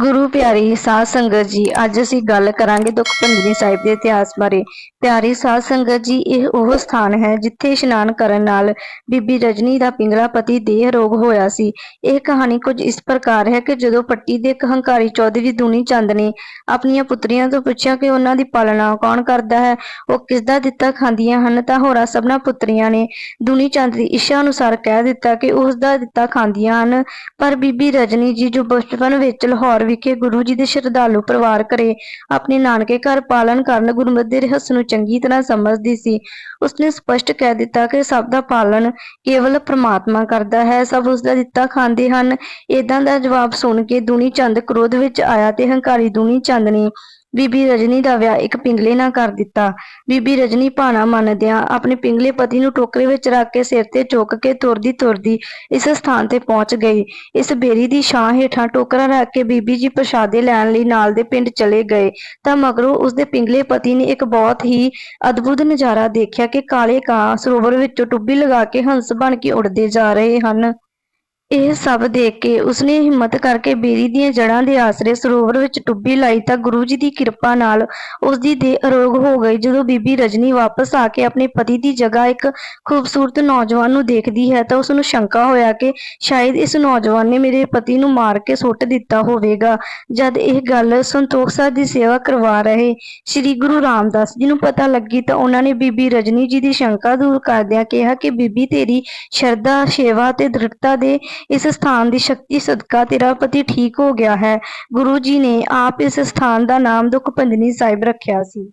ਗੁਰੂ ਪਿਆਰੀ ਸਾਧ ਸੰਗਤ ਜੀ, ਅੱਜ ਅਸੀਂ ਗੱਲ ਕਰਾਂਗੇ ਦੁੱਖ ਭੰਜਨੀ ਸਾਹਿਬ ਦੇ ਇਤਿਹਾਸ ਬਾਰੇ। ਪਿਆਰੀ ਸਾਧ ਸੰਗਤ ਜੀ, ਇਹ ਉਹ ਸਥਾਨ ਹੈ ਜਿੱਥੇ ਇਸ਼ਨਾਨ ਕਰਨ ਨਾਲ ਬੀਬੀ ਰਜਨੀ ਦਾ ਪਿੰਗਲਾ ਪਤੀ ਦੇਹ ਰੋਗ ਹੋਇਆ ਸੀ। ਇਹ ਕਹਾਣੀ ਕੁਝ ਇਸ ਪ੍ਰਕਾਰ ਹੈ ਕਿ ਜਦੋਂ ਪੱਟੀ ਦੇ ਇੱਕ ਹੰਕਾਰੀ ਚੌਧਰੀ ਦੁਨੀ ਚੰਦ ਨੇ ਆਪਣੀਆਂ ਪੁੱਤਰੀਆਂ ਤੋਂ ਪੁੱਛਿਆ ਕਿ ਉਹਨਾਂ ਦੀ ਪਾਲਣਾ ਕੌਣ ਕਰਦਾ ਹੈ, ਉਹ ਕਿਸ ਦਾ ਦਿੱਤਾ ਖਾਂਦੀਆਂ ਹਨ, ਤਾਂ ਹੋਰਾਂ ਸਭਨਾ ਪੁੱਤਰੀਆਂ ਨੇ ਦੁਨੀ ਚੰਦ ਦੀ ਇੱਛਾ ਅਨੁਸਾਰ ਕਹਿ ਦਿੱਤਾ ਕਿ ਉਸ ਦਾ ਦਿੱਤਾ ਖਾਂਦੀਆਂ ਹਨ। ਪਰ ਬੀਬੀ ਰਜਨੀ ਜੀ ਜੋ ਬਚਪਨ ਵਿੱਚ ਲਾਹੌਰ ਵਿਖੇ ਗੁਰੂ ਜੀ ਦੇ ਸ਼ਰਧਾਲੂ ਪਰਿਵਾਰ ਘਰੇ ਆਪਣੇ ਨਾਨਕੇ ਘਰ ਪਾਲਣ ਕਰਨ ਗੁਰਮਤਿ ਦੇ ਰਹੱਸ ਨੂੰ ਚੰਗੀ ਤਰ੍ਹਾਂ ਸਮਝਦੀ ਸੀ। ਉਸਨੇ ਸਪਸ਼ਟ ਕਹਿ ਦਿੱਤਾ ਕਿ ਸਭ ਦਾ ਪਾਲਣ ਕੇਵਲ ਪ੍ਰਮਾਤਮਾ ਕਰਦਾ ਹੈ, ਸਭ ਉਸ ਦਾ ਦਿੱਤਾ ਖਾਂਦੇ ਹਨ। ਇਦਾਂ ਦਾ ਜਵਾਬ ਸੁਣ ਕੇ ਦੂਨੀ ਚੰਦ ਕ੍ਰੋਧ ਵਿੱਚ ਆਇਆ ਤੇ ਹੰਕਾਰੀ ਦੂਨੀ ਚੰਦ ਨੇ ਬੀਬੀ ਰਜਨੀ ਦਾ ਵਿਆਹ ਇੱਕ ਪਿੰਗਲੇ ਨਾਲ ਕਰ ਦਿੱਤਾ। ਬੀਬੀ ਰਜਨੀ ਭਾਣਾ ਮੰਨਦਿਆਂ ਆਪਣੇ ਪਿੰਗਲੇ ਪਤੀ ਨੂੰ ਟੋਕਰੇ ਵਿੱਚ ਰੱਖ ਕੇ ਸਿਰ ਤੇ ਚੁੱਕ ਕੇ ਤੁਰਦੀ ਤੁਰਦੀ ਇਸ ਸਥਾਨ ਤੇ ਪਹੁੰਚ ਗਈ। ਇਸ ਬੇਰੀ ਦੀ ਛਾਂ ਹੇਠਾਂ ਟੋਕਰਾ ਰੱਖ ਕੇ ਬੀਬੀ ਜੀ ਪ੍ਰਸ਼ਾਦੇ ਲੈਣ ਲਈ ਨਾਲ ਦੇ ਪਿੰਡ ਚਲੇ ਗਏ। ਤਾਂ ਮਗਰੋਂ ਉਸਦੇ ਪਿੰਗਲੇ ਪਤੀ ਨੇ ਇੱਕ ਬਹੁਤ ਹੀ ਅਦਭੁਤ ਨਜ਼ਾਰਾ ਦੇਖਿਆ ਕਿ ਕਾਲੇ ਕਾਂ ਸਰੋਵਰ ਵਿੱਚੋਂ ਟੁੱਬੀ ਲਗਾ ਕੇ ਹੰਸ ਬਣ ਕੇ ਉੱਡਦੇ ਜਾ ਰਹੇ ਹਨ। ਇਹ ਸਭ ਦੇਖ ਕੇ ਉਸਨੇ ਹਿੰਮਤ ਕਰਕੇ ਬੇਰੀ ਦੀਆਂ ਜੜ੍ਹਾਂ ਦੇ ਆਸਰੇ ਸਰੋਵਰ ਵਿੱਚ ਟੁੱਬੀ ਲਾਈ ਤਾਂ ਗੁਰੂ ਜੀ ਦੀ ਕਿਰਪਾ ਨਾਲ ਉਸਦੀ ਦੇਹ ਅਰੋਗ ਹੋ ਗਈ, ਜਦੋਂ ਬੀਬੀ ਰਜਨੀ ਵਾਪਸ ਆ ਕੇ ਆਪਣੇ ਪਤੀ ਦੀ ਜਗ੍ਹਾ ਇੱਕ ਖੂਬਸੂਰਤ ਨੌਜਵਾਨ ਨੂੰ ਦੇਖਦੀ ਹੈ ਤਾਂ ਉਸ ਨੂੰ ਸ਼ੰਕਾ ਹੋਇਆ ਕਿ ਸ਼ਾਇਦ ਇਸ ਨੌਜਵਾਨ ਨੇ ਮੇਰੇ ਪਤੀ ਨੂੰ ਮਾਰ ਕੇ ਸੁੱਟ ਦਿੱਤਾ ਹੋਵੇਗਾ। ਜਦ ਇਹ ਗੱਲ ਸੰਤੋਖ ਸਾਹਿਬ ਦੀ ਸੇਵਾ ਕਰਵਾ ਰਹੇ ਸ੍ਰੀ ਗੁਰੂ ਰਾਮਦਾਸ ਜੀ ਨੂੰ ਪਤਾ ਲੱਗੀ ਤਾਂ ਉਹਨਾਂ ਨੇ ਬੀਬੀ ਰਜਨੀ ਜੀ ਦੀ ਸ਼ੰਕਾ ਦੂਰ ਕਰਦਿਆਂ ਕਿਹਾ ਕਿ ਬੀਬੀ ਤੇਰੀ ਸ਼ਰਧਾ, ਸੇਵਾ ਤੇ ਦ੍ਰਿੜਤਾ ਦੇ ਇਸ ਸਥਾਨ ਦੀ ਸ਼ਕਤੀ ਸਦਕਾ ਤੇਰਾ ਪਤੀ ਠੀਕ ਹੋ ਗਿਆ ਹੈ। ਗੁਰੂ ਜੀ ਨੇ ਆਪ ਇਸ ਸਥਾਨ ਦਾ ਨਾਮ ਦੁੱਖ ਭੰਜਨੀ ਸਾਹਿਬ ਰੱਖਿਆ ਸੀ।